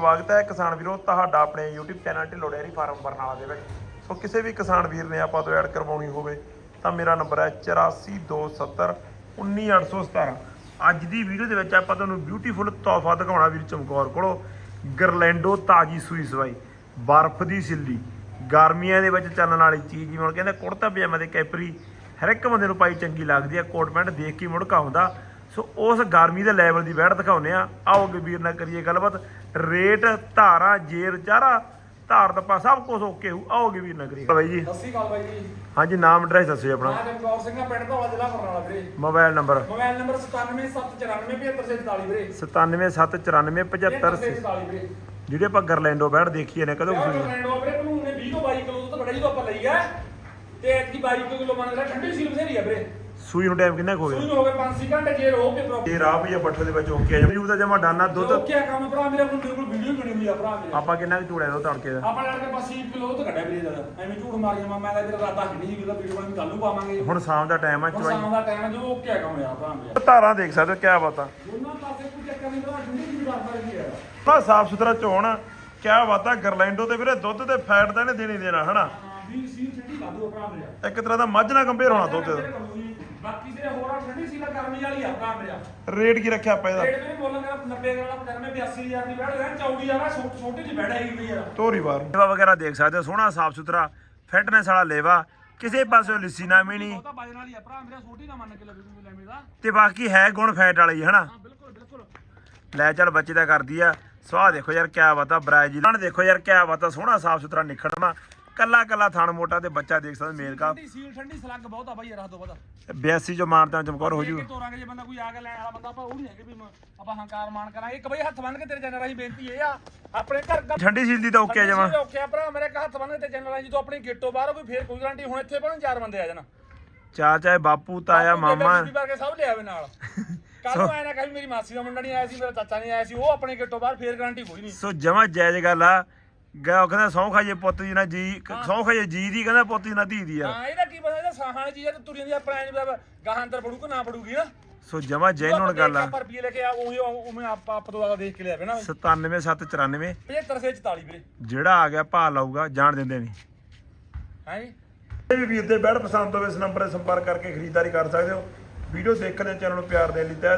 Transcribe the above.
ਸਵਾਗਤ ਹੈ ਕਿਸਾਨ ਵੀਰੋ, ਤੁਹਾਡਾ ਆਪਣੇ YouTube channel Dhillon dairy farm Barnala ਦੇ ਵਿੱਚ। ਸੋ ਕਿਸੇ ਵੀ ਕਿਸਾਨ ਵੀਰ ਨੇ ਆਪਾਂ ਤੋਂ ਐਡ ਕਰਵਾਉਣੀ ਹੋਵੇ, ਤਾਂ ਮੇਰਾ ਨੰਬਰ ਹੈ 8427 19817 ਅੱਜ ਦੀ ਵੀਡੀਓ ਦੇ ਵਿੱਚ ਆਪਾਂ ਤੁਹਾਨੂੰ ਬਿਊਟੀਫੁਲ ਤੋਹਫਾ ਦਿਖਾਉਣਾ ਵੀਰ ਚਮਕੌਰ ਕੋਲੋਂ। ਗਰਲੈਂਡੋ ਤਾਜੀ ਸੂਈ ਸਵਾਈ, ਬਰਫ਼ ਦੀ ਸਿੱਲੀ। ਗਰਮੀਆਂ ਦੇ ਵਿੱਚ ਚੱਲਣ ਵਾਲੀ ਚੀਜ਼ ਜਿਵੇਂ ਹੁਣ ਕਹਿੰਦੇ ਕੁੜਤਾ ਪਜਾਮਾ ਦੇ ਕੈਪਰੀ, ਹਰ ਇੱਕ ਬੰਦੇ ਨੂੰ ਪਾਈ ਚੰਗੀ ਲੱਗਦੀ ਹੈ, ਕੋਟ ਪੈਂਟ ਦੇਖ ਕੇ ਮੁੜਕਾ ਹੁੰਦਾ ਸੋ ਉਸ ਗਰਮੀ ਦੇ ਲੈਵਲ ਦੀ ਵੈੜ ਦਿਖਾਉਨੇ ਆ ਆਓ ਵੀਰ ਨਾਲ ਕਰੀਏ ਗੱਲਬਾਤ। ਰੇਟ ਧਾਰਾ ਜੇਰ ਚਾਰਾ ਧਾਰ ਦੱਪਾ ਸਭ ਕੁਝ ਓਕੇ ਹੋ ਆਓਗੇ ਵੀਰ ਨਾਲ ਕਰੀਏ ਬਾਈ ਜੀ ਸਤਿ ਸ਼੍ਰੀ ਅਕਾਲ ਬਾਈ ਜੀ। ਹਾਂਜੀ ਨਾਮ ਐਡਰੈਸ ਦੱਸਿਓ ਆਪਣਾ। ਮੈਂ ਜਗਕੌਰ ਸਿੰਘ ਆ ਪਿੰਡ ਧੌਲਾ ਜ਼ਿਲ੍ਹਾ ਬਰਨਾਲਾ ਵੀਰੇ। ਮੋਬਾਈਲ ਨੰਬਰ ਮੋਬਾਈਲ ਨੰਬਰ 9779475744 ਵੀਰੇ। 9779475744 47 ਵੀਰੇ। ਜਿਹੜੇ ਆਪਾਂ ਗਰਲੈਂਡੋ ਵੈੜ ਦੇਖੀਏ ਨੇ ਕਦੋਂ ਵੀਰੇ ਤੁਹਾਨੂੰ ਨੇ 20 ਤੋਂ 22 ਕਿਲੋ ਤੋਂ ਬੜਾ ਜਦੋਂ ਆਪਾਂ ਲਈ ਆ। ਤੇ ਐਤਕੀ 22 ਕਿਲੋ ਮੰਨ ਰਿਹਾ ਠੰਡੀ ਸੀਲ ਬਥੇਰੀ ਆ ਵੀਰੇ। ਸੂਈ ਨੂੰ ਟਾਈਮ ਕਿੰਨਾ ਕੁ ਹੋ ਸੂਈ ਗਿਆ? ਨੂੰ ਹੋ ਗਏ 5-6 ਘੰਟੇ ਜੇ ਹੋ ਕੇ ਪ੍ਰੋਪਰ ਇਹ ਰਾਹ ਵੀ ਆ ਬੱਠਲ ਦੇ ਵਿੱਚ ਓਕੇ ਆ ਜੀ ਦਾ ਜਮਾ ਡਾਨਾ ਦੁੱਧ। ਓਕੇ ਆ ਕੰਮ ਭਰਾ ਮੇਰੇ ਕੋਲ ਬਿਲਕੁਲ ਵੀਡੀਓ ਬਣੀ ਹੋਈ ਆ ਭਰਾ ਮੇਰੇ। ਆਪਾਂ ਕਿੰਨਾ ਕੁ ਚੂੜਿਆ ਦੋ ਤੜਕੇ ਦਾ? ਆਪਾਂ ਲੜ ਕੇ ਬਸ 1 ਕਿਲੋ ਤੋਂ ਕੱਢਿਆ ਵੀਰੇ ਦਾ ਐਵੇਂ ਝੂਠ ਮਾਰੀ ਜਾਵਾਂ ਮੈਂ ਤਾਂ ਤੇਰਾ ਰਾਤਾ ਹੱਡੀ ਨਹੀਂ ਵੀਰੇ ਵੀਡੀਓ ਬਣੀ ਕੱਲ ਨੂੰ ਪਾਵਾਂਗੇ। ਹੁਣ ਸ਼ਾਮ ਦਾ ਟਾਈਮ ਆ ਹੁਣ ਚਵਾਈ। ਸ਼ਾਮ ਦਾ ਟਾਈਮ ਜੋ ਓਕੇ ਆ ਕੰਮ ਯਾਰ ਭਰਾ ਮੇਰੇ। ਧਾਰਾਂ ਦੇਖ ਸਕਦੇ ਹੋ ਕਿਆ ਬਾਤਾਂ। ਦੋਨਾਂ ਪਾਸੇ ਕੋਈ ਚੱਕਰ ਨਹੀਂ ਭਰਾ ਠੰਡੀ ਵੀ ਕਰਦਾ ਜੀ ਯਾਰ ਬਾ ਸਾਫ਼ ਸੁਥਰਾ ਚੋਣ ਕਿਆ ਬਾਤਾਂ ਗਰਲੈਂਡੋ ਤੇ ਵੀਰੇ ਦੁੱਧ ਤੇ ਫੈਟ ਤਾਂ ਇਹਨੇ ਦੇਣੀ ਦੇਣਾ ਹਨਾ? ਹਾਂ ਵੀ ਸੀ ਠੰਡੀ ਕਾਦੂ ਭਰਾ ਮੇਰੇ। ਇੱਕ ਤਰ੍ਹਾਂ ਦਾ ਮੱਝ ਨਾਲ ਕੰਪੇਅਰ ਹੋਣਾ ਦੁੱਧ। ਦਾ। ਬਾਕੀ ਜਿਹੜੇ ਹੋਰ ਆ ਠੰਡੀ ਸੀ ਨਾ ਗਰਮੀ ਵਾਲੀ ਆ ਭਰਾ ਮੇਰਾ ਰੇਟ ਕੀ ਰੱਖਿਆ ਆਪਾਂ ਇਹਦਾ? ਰੇਟ ਵੀ ਬੋਲਣ ਦਾ 90 ਗ੍ਰਾਮ 95 82000 ਦੀ ਬੈਠ ਰਿਹਾ ਚੌੜੀ ਆ ਵਾ ਛੋਟੀ ਜਿਹੀ ਬੈਠ ਆਈ ਵੀ ਯਾਰ ਤੋਰੀ ਬਾਰ ਲੇਵਾ ਵਗੈਰਾ ਦੇਖ ਸਕਦੇ ਹੋ ਸੋਹਣਾ ਸਾਫ਼ ਸੁਥਰਾ ਫਿਟਨੈਸ ਵਾਲਾ ਲੇਵਾ। ਕਿਸੇ ਪਾਸੇ ਲਿੱਸੀ ਨਾ ਮਿਣੀ ਉਹ ਤਾਂ ਵਜਨ ਵਾਲੀ ਆ ਭਰਾ ਮੇਰਾ ਛੋਟੀ ਨਾ ਮੰਨ ਕੇ ਲੱਗੇ ਤੂੰ ਲੈ ਮੇਰਾ ਤੇ ਬਾਕੀ ਹੈ ਗੁਣ ਫੈਟ ਵਾਲੀ ਹਨਾ? ਹਾਂ ਬਿਲਕੁਲ ਬਿਲਕੁਲ। ਲੈ ਚੱਲ ਬੱਚੇ ਦਾ ਕਰਦੀ ਆ। ਸਵਾਹ ਦੇਖੋ ਯਾਰ ਕਿਆ ਬਾਤ ਆ ਬ੍ਰਾਜ਼ੀਲ ਦੇਖੋ ਯਾਰ ਕਿਆ ਬਾਤ ਆ ਸੋਹਣਾ ਸਾਫ਼ ਸੁਥਰਾ ਨਿਖੜਨਾ ਕੱਲਾ ਕੱਲਾ ਥਣ ਮੋਟਾ ਤੇ ਬੱਚਾ ਦੇਖ ਸਕਦੇ ਮੇਲ ਕਾ ਠੰਡੀ ਸੀਲ ਠੰਡੀ ਸਲੱਗ ਬਹੁਤ ਆ ਬਾਈ ਯਾਰ ਹੱਦੋਂ ਵੱਧ 82 ਜੋ ਮਾਰਦਾ ਚਮਕੌਰ ਹੋ ਜੂ ਕਿ ਤੋਰਾਂਗੇ ਜੇ ਬੰਦਾ ਕੋਈ ਆ ਕੇ ਲੈਣ ਵਾਲਾ ਬੰਦਾ ਆਪਾਂ ਉਹ ਨਹੀਂ ਹੈਗੇ ਵੀ ਮ- ਆਪਾਂ ਹੰਕਾਰ ਮਾਨ ਕਰਾਂਗੇ। ਇੱਕ ਬਈ ਹੱਥ ਬੰਨ ਕੇ ਤੇਰੇ ਜਨਰਾਂ ਦੀ ਬੇਨਤੀ ਇਹ ਆ ਆਪਣੇ ਘਰ ਦਾ ਠੰਡੀ ਸੀਲ ਦੀ ਤਾਂ ਓਕੇ ਜਮਾ। ਔਖੇ ਆ ਭਰਾ ਮੇਰੇ ਇੱਕ ਹੱਥ ਬੰਨ ਕੇ ਤੇ ਜਨਰਾਂ ਜਦੋਂ ਆਪਣੀ ਗੇਟੋਂ ਬਾਹਰ ਕੋਈ ਫੇਰ ਕੋਈ ਗਾਰੰਟੀ ਹੁਣ ਇੱਥੇ ਬਣ ਚਾਰ ਬੰਦੇ ਆ ਜਾਣ। ਚਾਚਾ ਚਾਹੇ ਬਾਪੂ ਤਾਇਆ ਮਾਮਾ। ਕਰਕੇ ਸਭ ਲਿਆਵੇ ਨਾਲ। ਕੱਲ ਨੂੰ ਆਇਆ ਨਾ ਕਹੀ ਮੇਰੀ ਮਾਸੀ ਦਾ ਮੁੰਡਾ ਨਹੀਂ ਆਇਆ ਸੀ ਮੇਰਾ ਚਾਚਾ ਨਹੀਂ ਆਇਆ ਸੀ ਉਹ ਆਪਣੇ ਗੇਟੋਂ ਬਾਹਰ ਫੇਰ ਗਾਰੰਟੀ ਕੋਈ ਨਹੀਂ। ਸੋ ਜਮਾ ਜਾਇਜ਼ ਗੱਲ ਆ। ਗਾ ਉਹ ਕਹਿੰਦਾ ਸੌਂ ਖਾਜੇ ਪੁੱਤ ਜੀ ਨਾ ਜੀ ਸੌਂ ਖਾਜੇ ਜੀ ਦੀ ਕਹਿੰਦਾ ਪੁੱਤ ਜੀ ਨਾ ਧੀ ਦੀ ਆ। ਹਾਂ ਇਹਦਾ ਕੀ ਪਤਾ ਇਹਦਾ ਸਾਹਾਂ ਦੀ ਚੀਜ਼ ਆ ਤੇ ਤੁਰੀਆਂ ਦੀ ਆਪਣਾ ਨਹੀਂ ਗਾਹਾਂ ਅੰਦਰ ਪੜੂ ਕਿ ਨਾ ਪੜੂਗੀ ਨਾ ਸੋ ਜਮਾ ਜੈਨੂਨ ਗੱਲ ਆ। ਪਰ ਰੁਪਏ ਲੈ ਕੇ ਆ ਉਹੀ ਉਵੇਂ ਆਪ ਆਪ ਤੋਂ ਜ਼ਿਆਦਾ ਦੇਖ ਕੇ ਲਿਆਵੇ ਨਾ। 97794 75 ਸੇ 44 ਵੀਰੇ। ਜਿਹੜਾ ਆ ਗਿਆ ਭਾ ਲਾਊਗਾ ਜਾਣ ਦਿੰਦੇ ਨਹੀਂ। ਹੈ ਜੀ? ਵੀ ਵੀਰ ਦੇ ਬੈਡ ਪਸੰਦ ਹੋਵੇ ਇਸ ਨੰਬਰ ਤੇ ਸੰਪਰਕ ਕਰਕੇ ਖਰੀਦਦਾਰੀ ਕਰ ਸਕਦੇ ਹੋ। ਵੀਡੀਓ ਦੇਖਣ ਦੇ ਚੈਨਲ ਨੂੰ ਪਿਆਰ ਦੇਣ ਲਈ ਤਹਿ